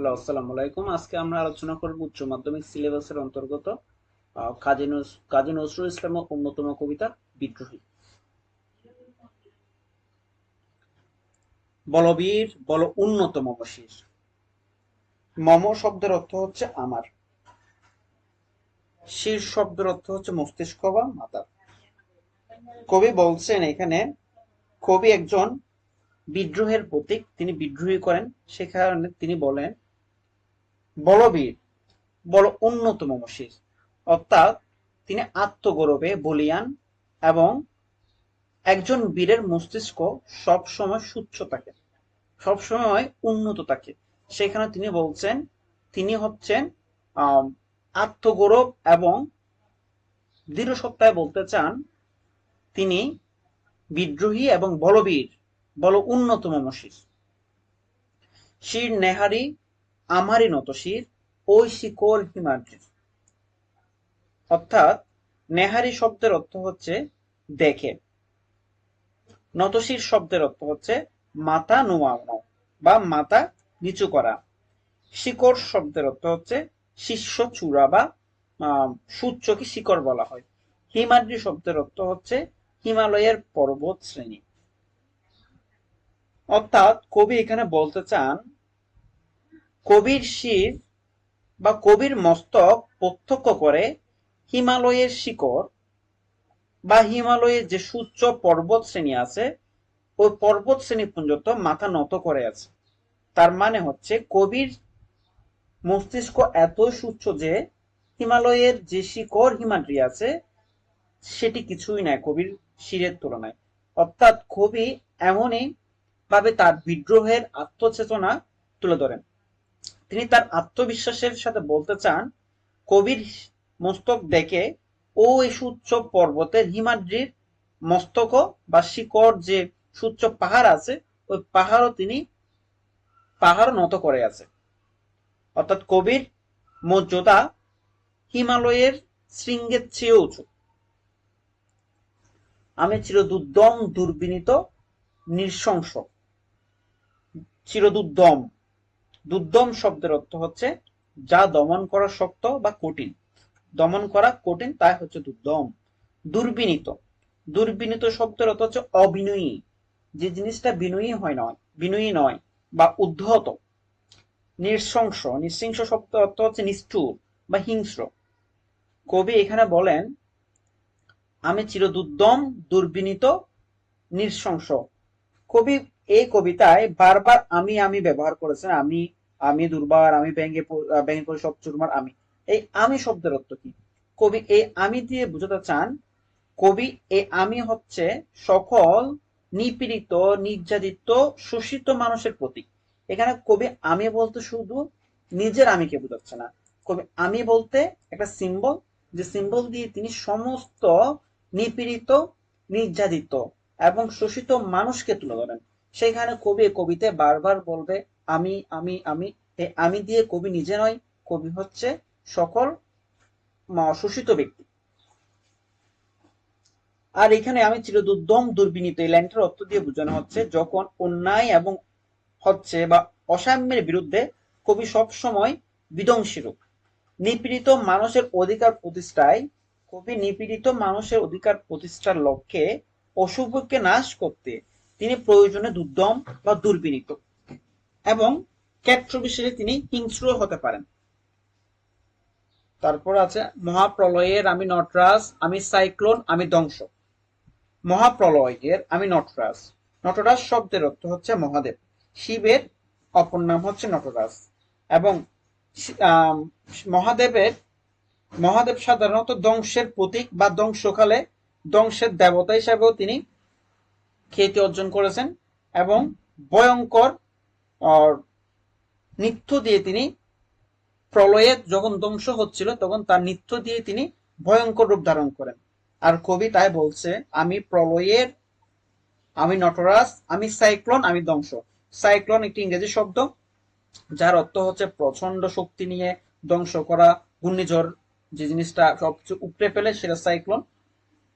Hello, আসসালামু আলাইকুম। আজকে আমরা আলোচনা করব উচ্চ মাধ্যমিক সিলেবাসের অন্তর্গত কাজী নজরুল ইসলামের অন্যতম কবিতা বিদ্রোহী। বলবীর, বল মম শব্দের অর্থ হচ্ছে আমার। শির শব্দের অর্থ হচ্ছে মস্তিষ্ক বা মাথা কবি বলছেন এখানে, কবি একজন বিদ্রোহের প্রতীক, তিনি বিদ্রোহী করেন। সে কারণে তিনি বলেন বলবীর বড় উন্নত মমশির অর্থাৎ তিনি আত্মগৌরবে বলিয়ান এবং একজন বীরের মস্তিষ্ক সব সময় সুচ্ছ থাকে সব সময় উন্নত থাকে। সেখানে তিনি বলছেন, তিনি হচ্ছেন আত্মগৌরব এবং দৃঢ় সত্তায় বলতে চান, তিনি বিদ্রোহী এবং বলবীর বল উন্নত মমশির শির নেহারি আমারই নত শির ওই শিকল হিমাদ্রির অর্থাৎ নেহারি শব্দের অর্থ হচ্ছে দেখে। নতশির শব্দের অর্থ হচ্ছে মাথা নোয়ানো বা মাথা নিচু করা। শিকড় শব্দের অর্থ হচ্ছে শিষ্য চূড়া বা সূচ্যকে শিকড় বলা হয়। হিমাদ্রি শব্দের অর্থ হচ্ছে হিমালয়ের পর্বত শ্রেণি। অর্থাৎ কবি এখানে বলতে চান কবির শির বা কবির মস্তক প্রত্যক্ষ করে হিমালয়ের শিকড় বা হিমালয়ের যে সূচ্য পর্বত শ্রেণি আছে, ওই পর্বত শ্রেণি পর্যন্ত মাথা নত করে আছে। তার মানে হচ্ছে কবির মস্তিষ্ক এত সুচ্ছ যে হিমালয়ের যে শিকড় হিমাদ্রি আছে, সেটি কিছুই নয় কবির শিরের তুলনায়। অর্থাৎ কবি এমনই ভাবে তার বিদ্রোহের আত্মচেতনা তুলে ধরেন। তিনি তার আত্মবিশ্বাসের সাথে বলতে চান, কবির মস্তক দেখে, ও এই সুচ্চ পর্বতের হিমাদ্রির মস্তক বা শিকড় যে সুচ্চ পাহাড় আছে, ওই পাহাড়ও তিনি পাহাড় নত করে আছে। অর্থাৎ কবির মর্যাদা হিমালয়ের শৃঙ্গের চেয়ে উঁচু। আমি চিরদুদ্দম দুর্বিনীত, নৃশংস। চিরদুদ্দম দুর্দম শব্দের অর্থ হচ্ছে যা দমন করা শক্ত বা কঠিন। দমন করা কঠিন, তাই হচ্ছে দুর্দম, দুর্বিনীত। দুর্বিনীত শব্দের অর্থ হচ্ছে অবিনয়ী। যে জিনিসটা বিনয়ী হয় নয়, বিনয়ী নয় বা উদ্ধত, নৃশংস। নৃশংস শব্দ অর্থ হচ্ছে নিষ্ঠুর বা হিংস্র। কবি এখানে বলেন, আমি চিরদুদ্দম দুর্বিনীত, নৃশংস। কবি এই কবিতায় বারবার আমি আমি ব্যবহার করেছেন, আমি আমি দুর্বার, আমি ব্যাঙ্গে ব্যাঙ্গে করে সব চুরমার, আমি। এই আমি শব্দের অর্থ কি? কবি এই আমি দিয়ে বুঝাতে চান, কবি এই আমি হচ্ছে সকল নিপীড়িত, নির্যাতিত, শোষিত মানুষের প্রতীক। এখানে কবি আমি বলতে শুধু নিজের আমিকে বুঝাচ্ছে না। কবি আমি বলতে একটা সিম্বল যে সিম্বল দিয়ে তিনি সমস্ত নিপীড়িত, নির্যাতিত এবং শোষিত মানুষকে তুলে ধরেন। সেখানে কবি কবিতে বারবার বলবে, আমি আমি আমি। আমি দিয়ে কবি নিজে নয়, কবি হচ্ছে সকল শোষিত ব্যক্তি। আর এখানে আমি চিরদুদ্দম দুর্বিনীত, এই লাইনটার অর্থ দিয়ে বোঝানো হচ্ছে, যখন অন্যায় এবং হচ্ছে বা অসাম্যের বিরুদ্ধে কবি সব সময় বিধ্বংসী রূপ নিপীড়িত মানুষের অধিকার প্রতিষ্ঠায়, কবি নিপীড়িত মানুষের অধিকার প্রতিষ্ঠার লক্ষ্যে অশুভকে নাশ করতে তিনি প্রয়োজনে দুর্দম বা দুর্বিনীত এবং ক্ষেত্র বিশেষে তিনি হিংস্র হতে পারেন। তারপর আছে মহাপ্রলয়ের আমি নটরাজ, আমি সাইক্লোন, আমি ধ্বংস। মহাপ্রলয়ের আমি নটরাজ। নটরাজ শব্দের অর্থ হচ্ছে মহাদেব। শিবের অপর নাম হচ্ছে নটরাজ। এবং মহাদেবের, মহাদেব সাধারণত ধ্বংসের প্রতীক বা ধ্বংসকালে ধ্বংসের দেবতা হিসাবেও তিনি খ্যাতি অর্জন করেছেন এবং ভয়ঙ্কর নৃত্য দিয়ে তিনি প্রলয়ে যখন ধ্বংস হচ্ছিল, তখন তার নৃত্য দিয়ে তিনি ভয়ঙ্কর রূপ ধারণ করেন। আর কবি তাই বলছে, আমি প্রলয়ের, আমি নটরাজ, আমি সাইক্লোন, আমি ধ্বংস। সাইক্লোন একটি ইংরেজি শব্দ, যার অর্থ হচ্ছে প্রচণ্ড শক্তি নিয়ে ধ্বংস করা, ঘূর্ণিঝড় যে জিনিসটা সবকিছু উপড়ে ফেলে সেটা সাইক্লোন।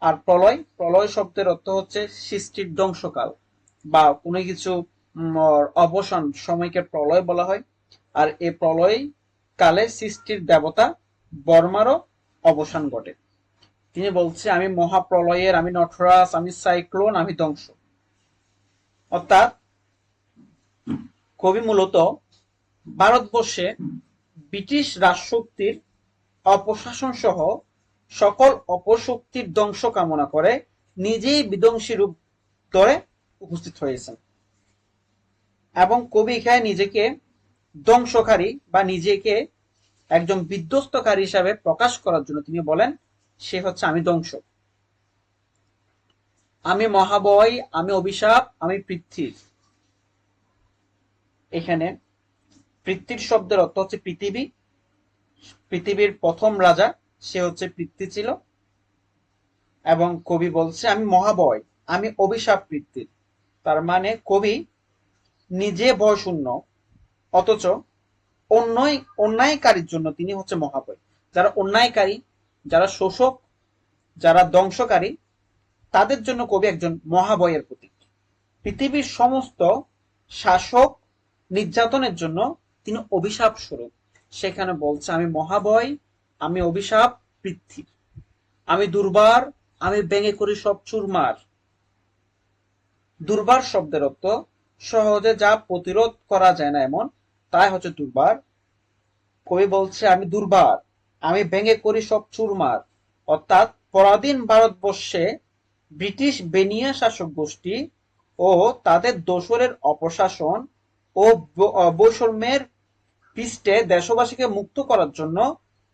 আর প্রলয় প্রলয় শব্দের অর্থ হচ্ছে সৃষ্টির ধ্বংসকাল বা কোনো কিছু অবসান সময়কে প্রলয় বলা হয়। আর এ প্রলয় কালে সৃষ্টির দেবতা বর্মারও অবসান ঘটে। তিনি বলছে, আমি মহাপ্রলয়ের, আমি নটরাস আমি সাইক্লোন, আমি ধ্বংস। অর্থাৎ কবি মূলত ভারতবর্ষে ব্রিটিশ রাজশক্তির অপশাসন সহ সকল অপশক্তির ধ্বংস কামনা করে নিজেই বিধ্বংসী রূপ ধরে উপস্থিত হয়েছেন। এবং কবি এখানে নিজেকে ধ্বংসকারী বা নিজেকে একজন বিধ্বস্তকারী হিসাবে প্রকাশ করার জন্য তিনি বলেন, সে হচ্ছে আমি ধ্বংস। আমি মহাবয়, আমি অভিশাপ, আমি পৃথ্বীর এখানে পৃথ্বীর শব্দের অর্থ হচ্ছে পৃথিবী। পৃথিবীর প্রথম রাজা সে হচ্ছে পৃথ্বী ছিল। এবং কবি বলছে, আমি মহাবয়, আমি অভিশাপ পৃথ্বীর তার মানে কবি নিজে বয় শূন্য অথচ অন্যায়, অন্যায়কারীর জন্য তিনি হচ্ছে মহাবয়। যারা অন্যায়কারী, যারা শোষক, যারা ধ্বংসকারী, তাদের জন্য কবি একজন মহাবয়ের প্রতীক। পৃথিবীর সমস্ত শাসক নির্যাতনের জন্য তিনি অভিশাপ স্বরূপ। সেখানে বলছে, আমি মহাবয় আমি অভিশাপ পৃথিবীর আমি দুর্বার, আমি ব্যঙ্গে করি সব চুরমার। দুর্বার শব্দের অর্থ সহজে যা প্রতিরোধ করা যায় না এমন, তাই হচ্ছে দুর্বার। কবি বলছে, আমি দুর্বার, আমি ভেঙে করি সব চুরমার। অর্থাৎ পরাধীন ভারতবর্ষে ব্রিটিশ বেনিয়া শাসক গোষ্ঠী ও তাদের দোসরের অপশাসন ও বৈষম্যের পৃষ্ঠে দেশবাসীকে মুক্ত করার জন্য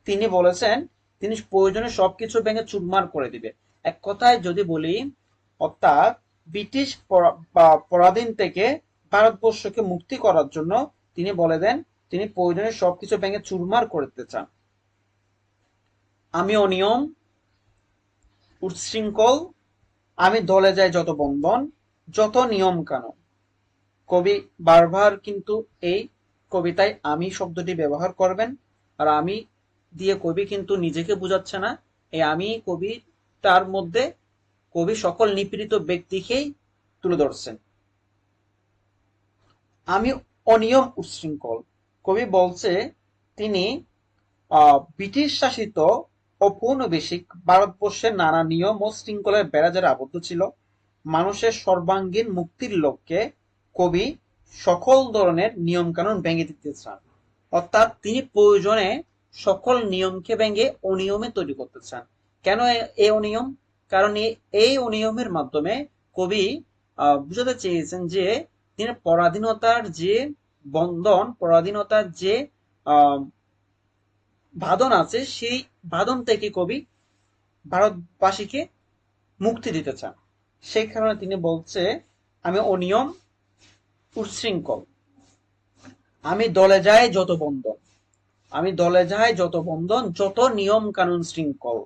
তিনি বলেছেন, তিনি প্রয়োজনে সবকিছু ভেঙে চুরমার করে দিবে। এক কথায় যদি বলি, অর্থাৎ ব্রিটিশ পরাধীন থেকে ভারতবর্ষকে মুক্তি করার জন্য তিনি বলে দেন, তিনি প্রয়োজনে সবকিছু ভেঙে চুরমার করতে চান। আমি অনিয়ম উচ্ছৃঙ্খল, আমি দলে যাই যত বন্ধন, যত নিয়ম কানুন। কবি বারবার কিন্তু এই কবিতায় আমি শব্দটি ব্যবহার করবেন, আর আমি দিয়ে কবি কিন্তু নিজেকে বুঝাচ্ছে না। এই আমি কবি, তার মধ্যে কবি সকল নিপীড়িত ব্যক্তিকেই তুলে ধরছেন। আমি অনিয়ম উচ্ছৃঙ্খল। কবি বলছে, তিনি ব্রিটিশ শাসিত ঔপনিবেশিক ভারতবর্ষের নানা নিয়ম ও শৃঙ্খলের বেড়াজারে আবদ্ধ ছিল। মানুষের সর্বাঙ্গীন মুক্তির লক্ষ্যে কবি সকল ধরনের নিয়ম কানুন ভেঙে দিতে চান। অর্থাৎ তিনি প্রয়োজনে সকল নিয়মকে ভেঙে অনিয়মে তৈরি করতে চান। কেন এই অনিয়ম? কারণ এই অনিয়মের মাধ্যমে কবি বুঝাতে চেয়েছেন যে তিনি পরাধীনতার যে বন্ধন, পরাধীনতার যে বাদন আছে, সেই বাদন থেকে কবি ভারতবাসীকে মুক্তি দিতে চান। সেই কারণে তিনি বলছে, আমি অনিয়ম উচ্ছৃঙ্খল। আমি দলে যাই যত বন্ধন। আমি দলে যাই, যত বন্ধন, যত নিয়ম কানুন শৃঙ্খল।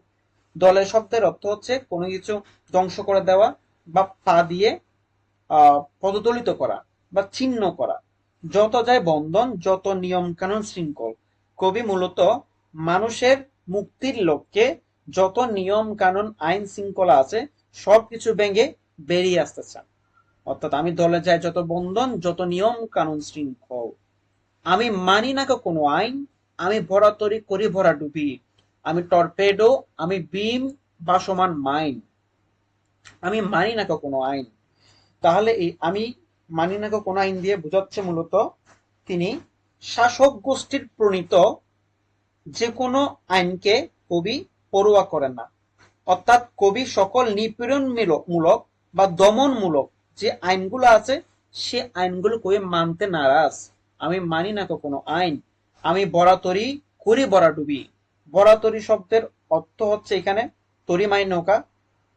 দলে শব্দের অর্থ হচ্ছে কোনো কিছু ধ্বংস করে দেওয়া বা পা দিয়ে পদদলিত করা বা ছিন্ন করা। যত যায় বন্ধন, যত নিয়ম কানুন শৃঙ্খল। কবি মূলত মানুষের মুক্তির লক্ষ্যে যত নিয়ম কানুন আইন শৃঙ্খলা আছে, সবকিছু ভেঙে বেরিয়ে আসতে চান। অর্থাৎ আমি দলে যাই, যত বন্ধন, যত নিয়ম কানুন শৃঙ্খল। আমি মানি না কোনো আইন আমি ভরা তরি করি ভরা ডুবি। আমি টর্পেডো, আমি বিম বা সমান মাইন। আমি মানি না কোনো আইন। তাহলে এই আমি মানি না কোনো আইন দিয়ে বোঝাচ্ছে মূলত তিনি শাসক গোষ্ঠীর প্রণীত যে কোনো আইনকে কবি পড়ুয়া করেন না। অর্থাৎ কবি সকল নিপীড়ন মূলক বা দমনমূলক যে আইনগুলো আছে, সে আইনগুলো কবি মানতে নারাজ। আমি মানি না কোনো আইন। আমি বরাতরি করি বরাডুবি বরাতরি শব্দের অর্থ হচ্ছে এখানে তরি মাই নৌকা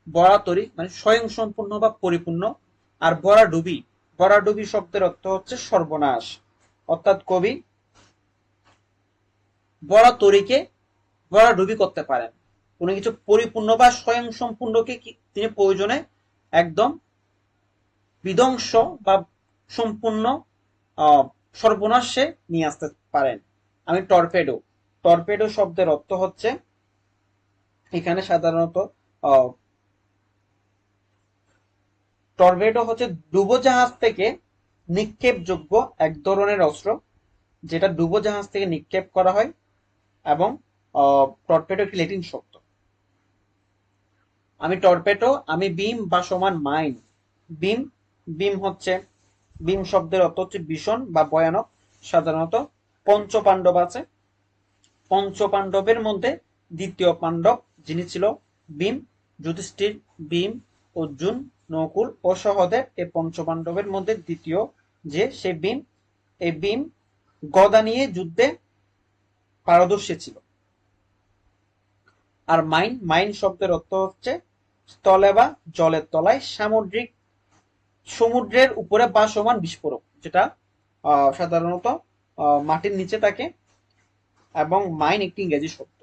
বরাতরি মানে স্বয়ং সম্পূর্ণ বা পরিপূর্ণ, আর বরাডুবি বরাডুবি শব্দের অর্থ হচ্ছে সর্বনাশ, অর্থাৎ কবি বড় তরিকে বড় ডুবি করতে পারেন। কোনো কিছু পরিপূর্ণ বা স্বয়ং সম্পূর্ণকে তিনি প্রয়োজনে একদম বিধ্বংস বা সম্পূর্ণ সর্বনাশে নিয়ে আসতে পারেন। আমি টর্পেডো টর্পেডো শব্দের অর্থ হচ্ছে, এখানে সাধারণত টর্পেডো হচ্ছে ডুবোজাহাজ থেকে নিক্ষেপযোগ্য এক ধরনের অস্ত্র, যেটা ডুবোজাহাজ থেকে নিক্ষেপ করা হয় এবং টর্পেডো একটি লেটিন শব্দ। আমি টর্পেডো আমি বিম বা সমান মাইন বিম বিম হচ্ছে বিম শব্দের অর্থ হচ্ছে ভীষণ বা ভয়ানক, সাধারণত পঞ্চ পাণ্ডব আছে। পঞ্চ পাণ্ডবের মধ্যে দ্বিতীয় পাণ্ডব যিনি ছিল ভীম, যুধিষ্ঠির ভীম, অর্জুন, নকুল ও সহদেব এই পঞ্চ পাণ্ডবের মধ্যে দ্বিতীয় যে সে ভীম এই ভীম গদা নিয়ে যুদ্ধে পারদর্শী ছিল। আর মাইন মাইন শব্দের অর্থ হচ্ছে স্থলে বা জলের তলায় সামুদ্রিক সমুদ্রের উপরে বা সমান বিস্ফোরক, যেটা সাধারণত মাটির নিচে থাকে এবং মাইন একটি ইংরেজি শব্দ।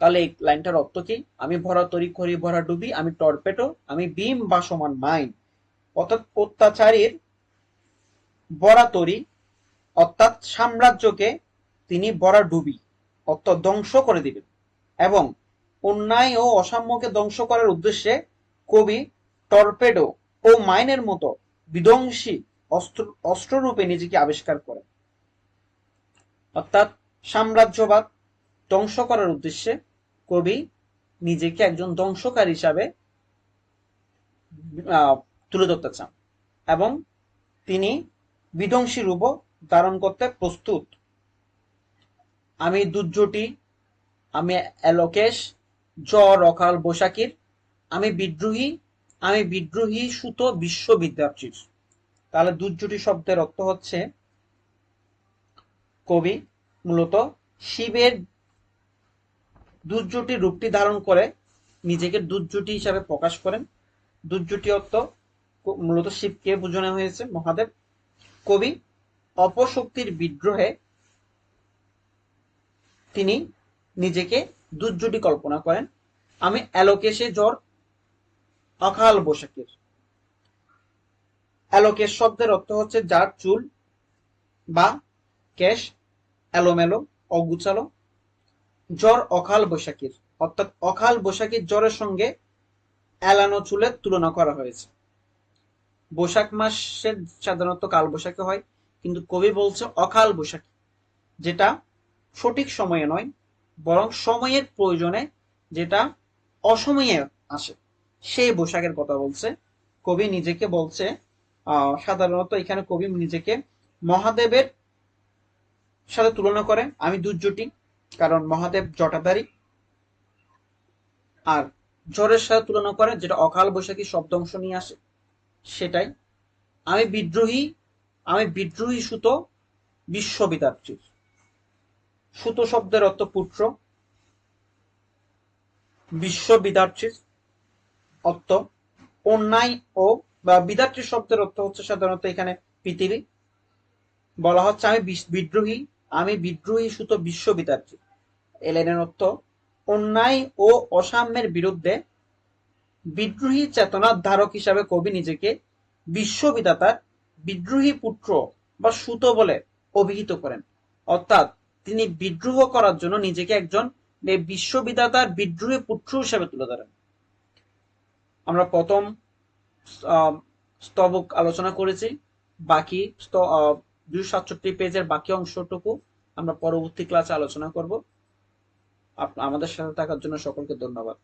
তাহলে এই লাইনটার অর্থ কি? আমি ভরা তরি করি ভরা ডুবি, আমি টর্পেটো আমি বিম বা সমান মাইন। অর্থাৎ অত্যাচারীর বরা তরি, অর্থাৎ সাম্রাজ্যকে তিনি বরা ডুবি অর্থাৎ ধ্বংস করে দিবেন। এবং অন্যায় ও অসাম্যকে ধ্বংস করার উদ্দেশ্যে কবি টর্পেডো ও মাইনের মতো বিধ্বংসী অস্ত্র অস্ত্ররূপে নিজেকে আবিষ্কার করেন। অর্থাৎ সাম্রাজ্যবাদ ধ্বংস করার উদ্দেশ্যে কবি নিজেকে একজন ধ্বংসকারী হিসাবে তুলে ধরতে চান এবং তিনি বিধ্বংসী রূপ ধারণ করতে প্রস্তুত। আমি দুর্যোটি, আমি এলোকেশ জ্বর, অকাল বৈশাখীর, আমি বিদ্রোহী আমি বিদ্রোহী সুত বিশ্ববিদ্যার্থীর। তাহলে দুর্যোটি শব্দের অর্থ হচ্ছে কবি মূলত শিবের দুর্যোটি রূপটি ধারণ করে, নিজেকে দুর্যোটি হিসাবে প্রকাশ করেন। দুর্যোটি অর্থ মূলত শিবকে বোঝানো হয়েছে মহাদেব। কবি অপশক্তির বিদ্রোহে তিনি নিজেকে দুর্যোটি কল্পনা করেন। আমি অ্যালোকেশে জ্বর, অকাল বৈশাখীর। অ্যালোকেশ শব্দের অর্থ হচ্ছে যার চুল বা কেশ এলোমেলো অগুচালো জ্বর অকাল বৈশাখীর, অর্থাৎ অকাল বৈশাখীর জ্বরের সঙ্গে এলানো চুলের তুলনা করা হয়েছে। বৈশাখ মাসে সাধারণত কাল বৈশাখী হয়, কিন্তু কবি বলছে অকাল বৈশাখী, যেটা সঠিক সময়ে নয়, বরং সময়ের প্রয়োজনে যেটা অসময়ে আসে। সেই বৈশাখের কথা বলছে। কবি নিজেকে বলছে সাধারণত এখানে কবি নিজেকে মহাদেবের সাথে তুলনা করে আমি দুর্যোটি কারণ মহাদেব জটাধারী। আর জ্বরের সাথে তুলনা করে যেটা অকাল বৈশাখী শব্দ অংশ নিয়ে আসে, সেটাই। আমি বিদ্রোহী আমি বিদ্রোহী সুত বিশ্ববিদ্যার্থীর সুত শব্দের অর্থ পুত্র। বিশ্ববিদ্যার্থীর অর্থ অন্যায় ও বা বিদ্যার্থী শব্দের অর্থ হচ্ছে সাধারণত এখানে পৃথিবী। বলা হচ্ছে আমি বিদ্রোহী আমি বিদ্রোহী সুত বিশ্ববিদ্যার্থী এই লাইনের অর্থ অন্যায় ও অসাম্যের বিরুদ্ধে বিদ্রোহী চেতনার ধারক হিসাবে কবি নিজেকে বিশ্ববিদাতার বিদ্রোহী পুত্র বা সুত বলে অভিহিত করেন। অর্থাৎ তিনি বিদ্রোহ করার জন্য নিজেকে একজন বিশ্ববিদাতার বিদ্রোহী পুত্র হিসাবে তুলে ধরেন। আমরা প্রথম স্তবক আলোচনা করেছি। বাকি দুশো সাতষট্টি পেজের বাকি অংশটুকু আমরা পরবর্তী ক্লাসে আলোচনা করব। আমাদের সাথে থাকার জন্য সকলকে ধন্যবাদ।